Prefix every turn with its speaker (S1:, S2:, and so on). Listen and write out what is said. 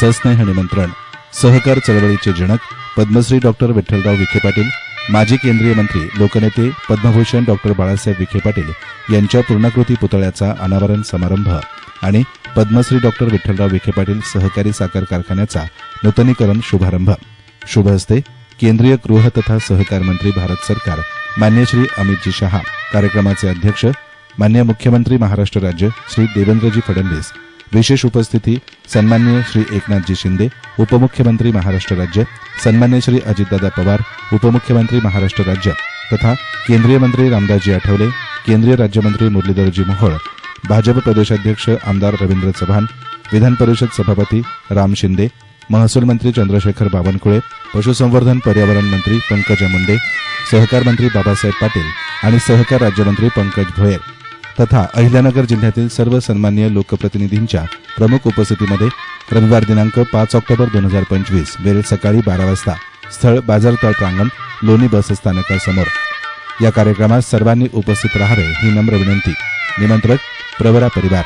S1: सस्नेह निमंत्रण सहकार चळवळीचे जनक पद्मश्री डॉक्टर विठ्ठलराव विखे पाटील माजी केंद्रीय मंत्री लोकनेते पद्मभूषण डॉक्टर बाळासाहेब विखे पाटील यांच्या पूर्णाकृती पुतळ्याचा अनावरण समारंभ आणि पद्मश्री डॉक्टर विठ्ठलराव विखे पाटील सहकारी साखर कारखान्याचा नूतनीकरण शुभारंभ. शुभ हस्ते केंद्रीय गृह तथा सहकार मंत्री भारत सरकार मान्य श्री अमितजी शहा कार्यक्रमाचे अध्यक्ष मान्य मुख्यमंत्री महाराष्ट्र राज्य श्री देवेंद्रजी फडणवीस विशेष उपस्थिती सन्मान्य श्री एकनाथजी शिंदे उपमुख्यमंत्री महाराष्ट्र राज्य सन्मान्य श्री अजितदादा पवार उपमुख्यमंत्री महाराष्ट्र राज्य तथा केंद्रीय मंत्री रामदासजी आठवले केंद्रीय राज्यमंत्री मुरलीधरजी मोहोळ भाजप प्रदेशाध्यक्ष आमदार रवींद्र चव्हाण विधान परिषद सभापती राम शिंदे महसूल मंत्री चंद्रशेखर बावनकुळे पशुसंवर्धन पर्यावरण मंत्री पंकजा मुंडे सहकार मंत्री बाबासाहेब पाटील आणि सहकार राज्यमंत्री पंकज भोयर. तथा अहिल्यानगर जिल्ह्यातील सर्व सन्मान्य लोकप्रतिनिधींच्या प्रमुख उपस्थितीमध्ये रविवार दिनांक पाच ऑक्टोबर दोन हजार पंचवीस वेळ सकाळी बारा वाजता स्थळ बाजारतळ प्रांगण लोणी बसस्थानकासमोर या कार्यक्रमात सर्वांनी उपस्थित राहावे ही नम्र विनंती. निमंत्रक प्रवरा परिवार.